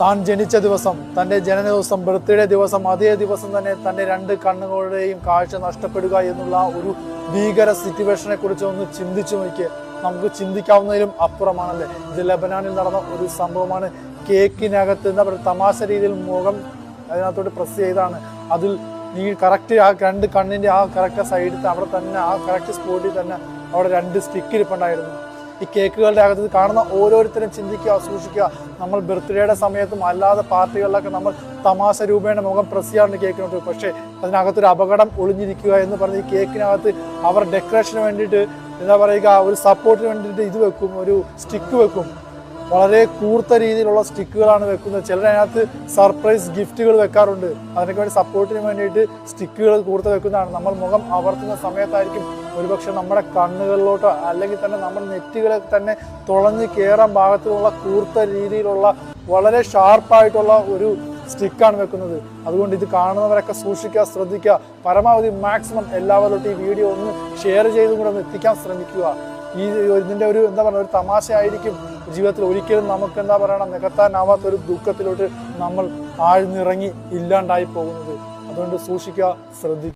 താൻ ജനിച്ച ദിവസം തന്റെ ജനന ദിവസം ബർത്ത്ഡേ ദിവസം അതേ ദിവസം തന്നെ തന്റെ രണ്ട് കണ്ണുകളുടെയും കാഴ്ച നഷ്ടപ്പെടുക എന്നുള്ള ഒരു ഭീകര സിറ്റുവേഷനെ കുറിച്ച് ഒന്ന് ചിന്തിച്ചു നോക്കിയേ. നമുക്ക് ചിന്തിക്കാവുന്നതിലും അപ്പുറമാണല്ലേ. ഇത് ലബനാനിൽ നടന്ന ഒരു സംഭവമാണ്. കേക്കിനകത്ത് എന്താ പറയുക തമാശ രീതിയിൽ മുഖം അതിനകത്തോട്ട് പ്രസ് ചെയ്താണ് അതിൽ നീ കറക്റ്റ് ആ രണ്ട് കണ്ണിന്റെ ആ കറക്റ്റ് സൈഡിൽ അവിടെ തന്നെ ആ കറക്റ്റ് സ്പോട്ടിൽ തന്നെ അവിടെ രണ്ട് സ്റ്റിക്ക് ഇരിപ്പുണ്ടായിരുന്നു. ഈ കേക്കുകളുടെ അകത്ത് കാണുന്ന ഓരോരുത്തരും ചിന്തിക്കുക സൂക്ഷിക്കുക. നമ്മൾ ബർത്ത്ഡേയുടെ സമയത്തും അല്ലാതെ പാർട്ടികളിലൊക്കെ നമ്മൾ തമാശ രൂപേണ മുഖം പ്രസ് ചെയ്യാറുണ്ട് കേക്കിനകത്ത്. പക്ഷേ അതിനകത്തൊരു അപകടം ഒളിഞ്ഞിരിക്കുക എന്ന് പറഞ്ഞ് ഈ കേക്കിനകത്ത് അവർ ഡെക്കറേഷന് വേണ്ടിയിട്ട് എന്താ പറയുക ഒരു സപ്പോർട്ടിന് വേണ്ടിയിട്ട് ഇത് വെക്കും ഒരു സ്റ്റിക്ക് വെക്കും. വളരെ കൂർത്ത രീതിയിലുള്ള സ്റ്റിക്കുകളാണ് വെക്കുന്നത്. ചിലർ അതിനകത്ത് സർപ്രൈസ് ഗിഫ്റ്റുകൾ വെക്കാറുണ്ട്. അതിനൊക്കെ വേണ്ടി സപ്പോർട്ടിന് വേണ്ടിയിട്ട് സ്റ്റിക്കുകൾ കൂർത്ത വെക്കുന്നതാണ്. നമ്മൾ മുഖം അവർത്തുന്ന സമയത്തായിരിക്കും ഒരുപക്ഷെ നമ്മുടെ കണ്ണുകളിലോട്ടോ അല്ലെങ്കിൽ തന്നെ നമ്മുടെ നെറ്റുകളെ തന്നെ തുളഞ്ഞ് കയറാൻ ഭാഗത്തുള്ള കൂർത്ത രീതിയിലുള്ള വളരെ ഷാർപ്പായിട്ടുള്ള ഒരു സ്റ്റിക്കാണ് വെക്കുന്നത്. അതുകൊണ്ട് ഇത് കാണുന്നവരൊക്കെ സൂക്ഷിക്കുക ശ്രദ്ധിക്കുക. പരമാവധി മാക്സിമം എല്ലാവരോട്ടും ഈ വീഡിയോ ഒന്ന് ഷെയർ ചെയ്തും കൂടെ ഒന്ന് എത്തിക്കാൻ ശ്രമിക്കുക. ഈ ഇതിന്റെ ഒരു എന്താ പറയുക ഒരു തമാശ ആയിരിക്കും ജീവിതത്തിൽ ഒരിക്കലും നമുക്ക് എന്താ പറയണം നികത്താനാവാത്ത ഒരു ദുഃഖത്തിലോട്ട് നമ്മൾ ആഴ്ന്നിറങ്ങി ഇല്ലാണ്ടായി പോകുന്നത്. അതുകൊണ്ട് സൂക്ഷിക്കുക ശ്രദ്ധിക്കുക.